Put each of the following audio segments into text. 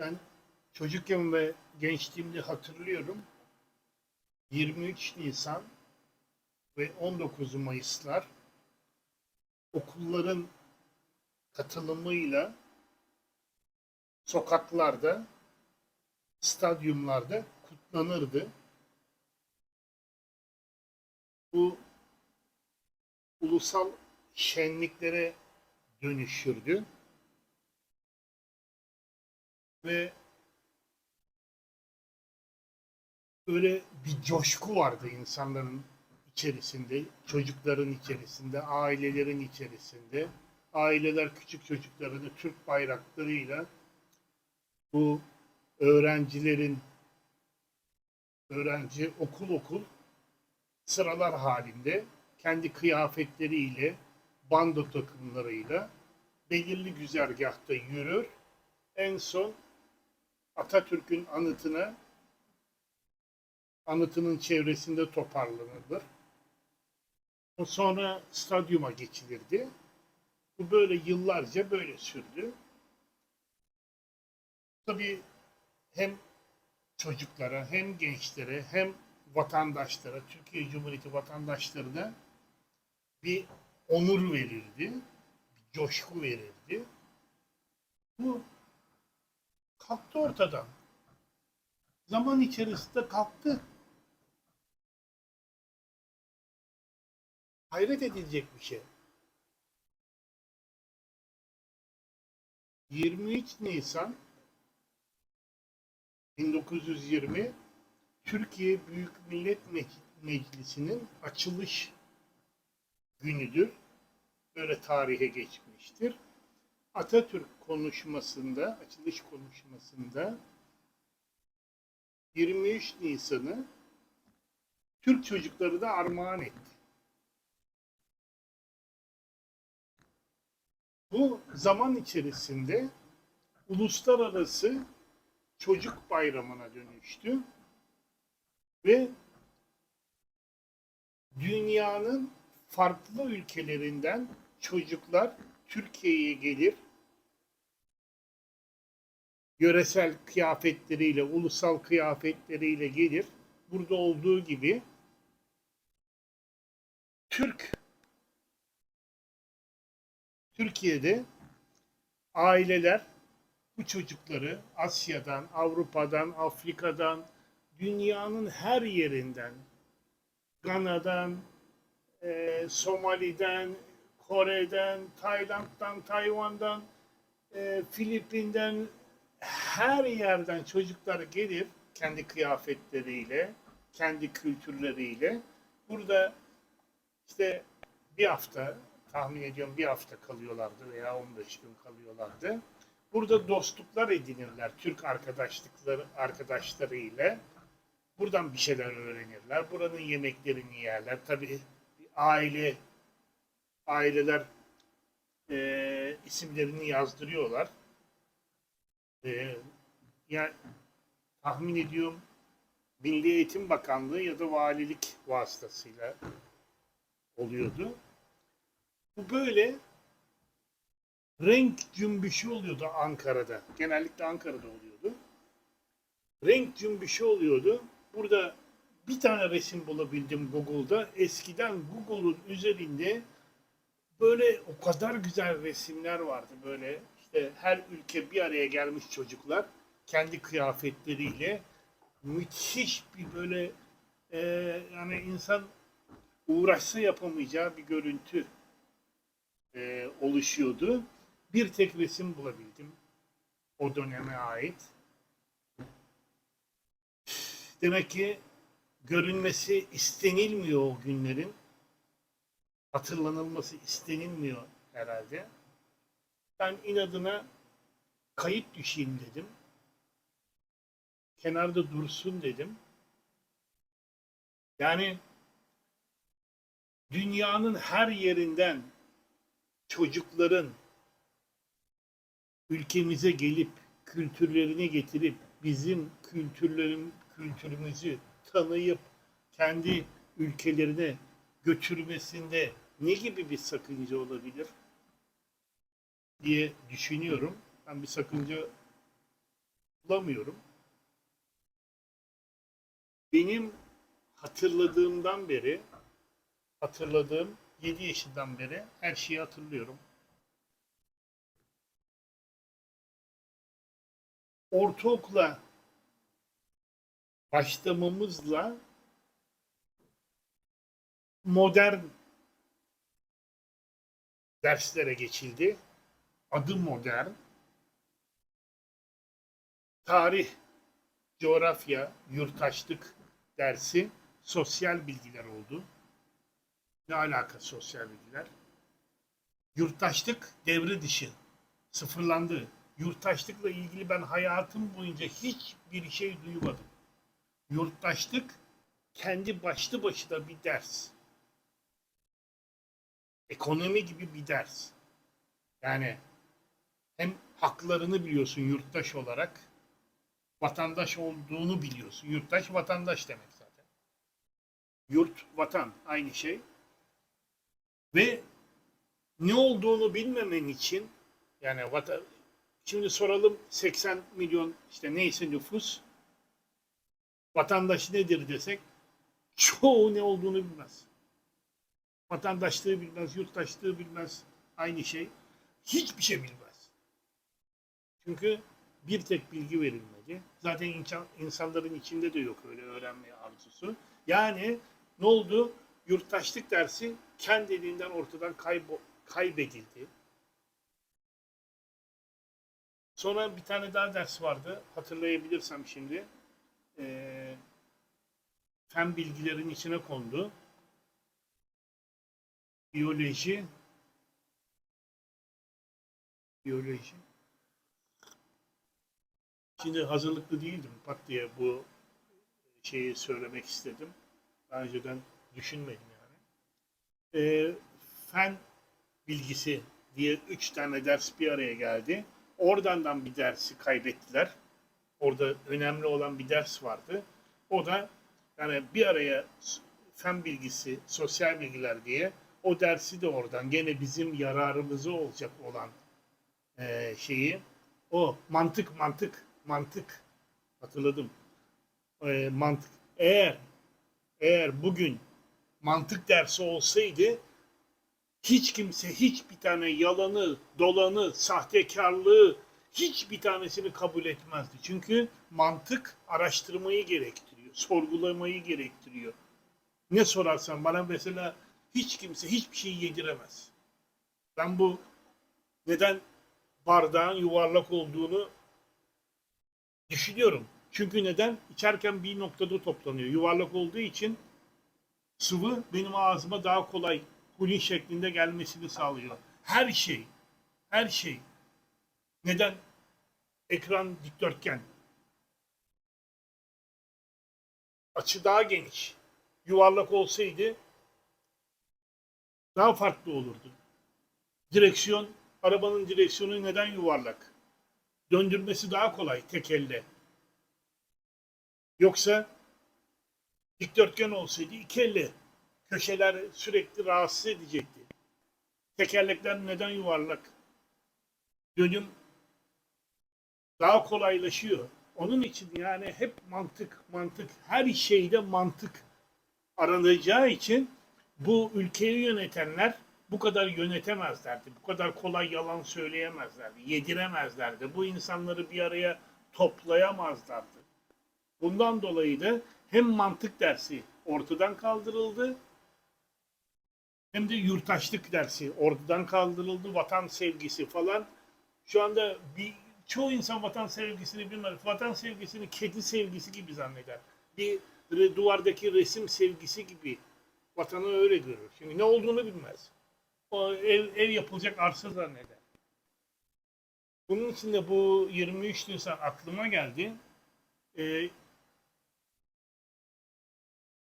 Ben çocukken ve gençliğimde hatırlıyorum. 23 Nisan ve 19 Mayıslar okulların katılımıyla sokaklarda, stadyumlarda kutlanırdı. Bu ulusal şenliklere dönüşürdü. Ve böyle bir coşku vardı insanların içerisinde, çocukların içerisinde, ailelerin içerisinde. Aileler küçük çocuklarını Türk bayraklarıyla bu öğrencilerin öğrenci okul okul sıralar halinde kendi kıyafetleriyle, bando takımlarıyla belirli güzergahta yürür. En son Atatürk'ün anıtına anıtının çevresinde toparlanırlar. O sonra stadyuma geçilirdi. Bu böyle yıllarca böyle sürdü. Tabii hem çocuklara hem gençlere hem vatandaşlara, Türkiye Cumhuriyeti vatandaşlarına bir onur verirdi, bir coşku verirdi. Bu kalktı ortadan. Zaman içerisinde kalktı. Hayret edilecek bir şey. 23 Nisan 1920 Türkiye Büyük Millet Me- Meclisi'nin açılış günüdür. Böyle tarihe geçmiştir. Atatürk konuşmasında, açılış konuşmasında 23 Nisan'ı Türk çocukları da armağan etti. Bu zaman içerisinde uluslararası çocuk bayramına dönüştü ve dünyanın farklı ülkelerinden çocuklar Türkiye'ye gelir. Yöresel kıyafetleriyle, ulusal kıyafetleriyle gelir. Burada olduğu gibi Türk Türkiye'de aileler bu çocukları Asya'dan, Avrupa'dan, Afrika'dan, dünyanın her yerinden, Gana'dan, e, Somali'den, Kore'den, Tayland'dan, Tayvan'dan, e, Filipin'den her yerden çocuklar gelir kendi kıyafetleriyle, kendi kültürleriyle. Burada işte bir hafta, tahmin ediyorum bir hafta kalıyorlardı veya 15 gün kalıyorlardı. Burada dostluklar edinirler Türk arkadaşlıkları arkadaşlarıyla. Buradan bir şeyler öğrenirler. Buranın yemeklerini yerler. Tabii aile aileler e, isimlerini yazdırıyorlar. E, yani tahmin ediyorum Milli Eğitim Bakanlığı ya da valilik vasıtasıyla oluyordu. Bu böyle renk cümbüşü oluyordu Ankara'da. Genellikle Ankara'da oluyordu. Renk cümbüşü oluyordu. Burada bir tane resim bulabildim Google'da. Eskiden Google'un üzerinde böyle o kadar güzel resimler vardı böyle. işte her ülke bir araya gelmiş çocuklar kendi kıyafetleriyle müthiş bir böyle e, yani insan uğraşsa yapamayacağı bir görüntü e, oluşuyordu. Bir tek resim bulabildim o döneme ait. Demek ki görünmesi istenilmiyor o günlerin. Hatırlanılması istenilmiyor herhalde. Ben inadına kayıt düşeyim dedim. Kenarda dursun dedim. Yani dünyanın her yerinden çocukların ülkemize gelip kültürlerini getirip bizim kültürlerin kültürümüzü tanıyıp kendi ülkelerine götürmesinde ne gibi bir sakınca olabilir diye düşünüyorum. Ben bir sakınca bulamıyorum. Benim hatırladığımdan beri hatırladığım 7 yaşından beri her şeyi hatırlıyorum. Ortaokula başlamamızla modern derslere geçildi. Adı modern. Tarih, coğrafya, yurttaşlık dersi sosyal bilgiler oldu. Ne alaka sosyal bilgiler? Yurttaşlık devre dışı. Sıfırlandı. Yurttaşlıkla ilgili ben hayatım boyunca hiçbir şey duymadım. Yurttaşlık kendi başlı başına bir ders. Ekonomi gibi bir ders. Yani hem haklarını biliyorsun yurttaş olarak, vatandaş olduğunu biliyorsun. Yurttaş vatandaş demek zaten. Yurt, vatan aynı şey. Ve ne olduğunu bilmemen için yani vatan, şimdi soralım 80 milyon işte neyse nüfus vatandaş nedir desek çoğu ne olduğunu bilmez. Vatandaşlığı bilmez, yurttaşlığı bilmez. Aynı şey. Hiçbir şey bilmez. Çünkü bir tek bilgi verilmedi. Zaten insan, insanların içinde de yok öyle öğrenme arzusu. Yani ne oldu? Yurttaşlık dersi kendiliğinden ortadan kaybo kaybedildi. Sonra bir tane daha ders vardı. Hatırlayabilirsem şimdi. Ee, fen bilgilerin içine kondu. Biyoloji. Biyoloji. Şimdi hazırlıklı değildim. Pat diye bu şeyi söylemek istedim. Daha önceden düşünmedim yani. Ee, fen bilgisi diye üç tane ders bir araya geldi. Oradan bir dersi kaybettiler. Orada önemli olan bir ders vardı. O da yani bir araya fen bilgisi, sosyal bilgiler diye o dersi de oradan gene bizim yararımıza olacak olan e, şeyi o mantık mantık mantık hatırladım. E, mantık eğer eğer bugün mantık dersi olsaydı hiç kimse hiçbir tane yalanı, dolanı, sahtekarlığı hiçbir tanesini kabul etmezdi. Çünkü mantık araştırmayı gerektiriyor, sorgulamayı gerektiriyor. Ne sorarsan bana mesela hiç kimse hiçbir şeyi yediremez. Ben bu neden bardağın yuvarlak olduğunu düşünüyorum. Çünkü neden? İçerken bir noktada toplanıyor. Yuvarlak olduğu için sıvı benim ağzıma daha kolay kulin şeklinde gelmesini sağlıyor. Her şey, her şey. Neden? Ekran dikdörtgen. Açı daha geniş. Yuvarlak olsaydı daha farklı olurdu. Direksiyon, arabanın direksiyonu neden yuvarlak? Döndürmesi daha kolay tek elle. Yoksa dikdörtgen olsaydı iki elle köşeler sürekli rahatsız edecekti. Tekerlekler neden yuvarlak? Dönüm daha kolaylaşıyor. Onun için yani hep mantık, mantık, her şeyde mantık aranacağı için bu ülkeyi yönetenler bu kadar yönetemezlerdi. Bu kadar kolay yalan söyleyemezlerdi. Yediremezlerdi. Bu insanları bir araya toplayamazlardı. Bundan dolayı da hem mantık dersi ortadan kaldırıldı hem de yurttaşlık dersi ortadan kaldırıldı. Vatan sevgisi falan. Şu anda bir çoğu insan vatan sevgisini bilmez. Vatan sevgisini kedi sevgisi gibi zanneder. Bir duvardaki resim sevgisi gibi vatanı öyle görür. Şimdi ne olduğunu bilmez. O ev, ev yapılacak arsa zanneder. Bunun için de bu 23 Nisan aklıma geldi. Ee,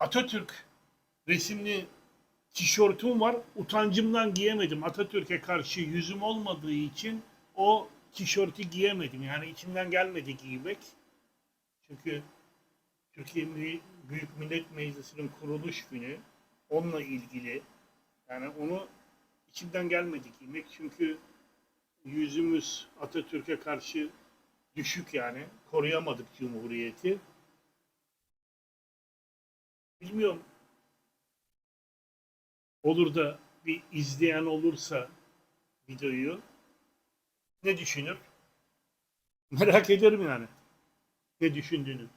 Atatürk resimli tişörtüm var. Utancımdan giyemedim. Atatürk'e karşı yüzüm olmadığı için o tişörtü giyemedim. Yani içimden gelmedi giymek. Çünkü Türkiye Büyük Millet Meclisi'nin kuruluş günü onunla ilgili yani onu içimden gelmedi giymek. Çünkü yüzümüz Atatürk'e karşı düşük yani. Koruyamadık Cumhuriyeti. Bilmiyorum. Olur da bir izleyen olursa videoyu ne düşünür? Merak ederim yani. Ne düşündüğünü.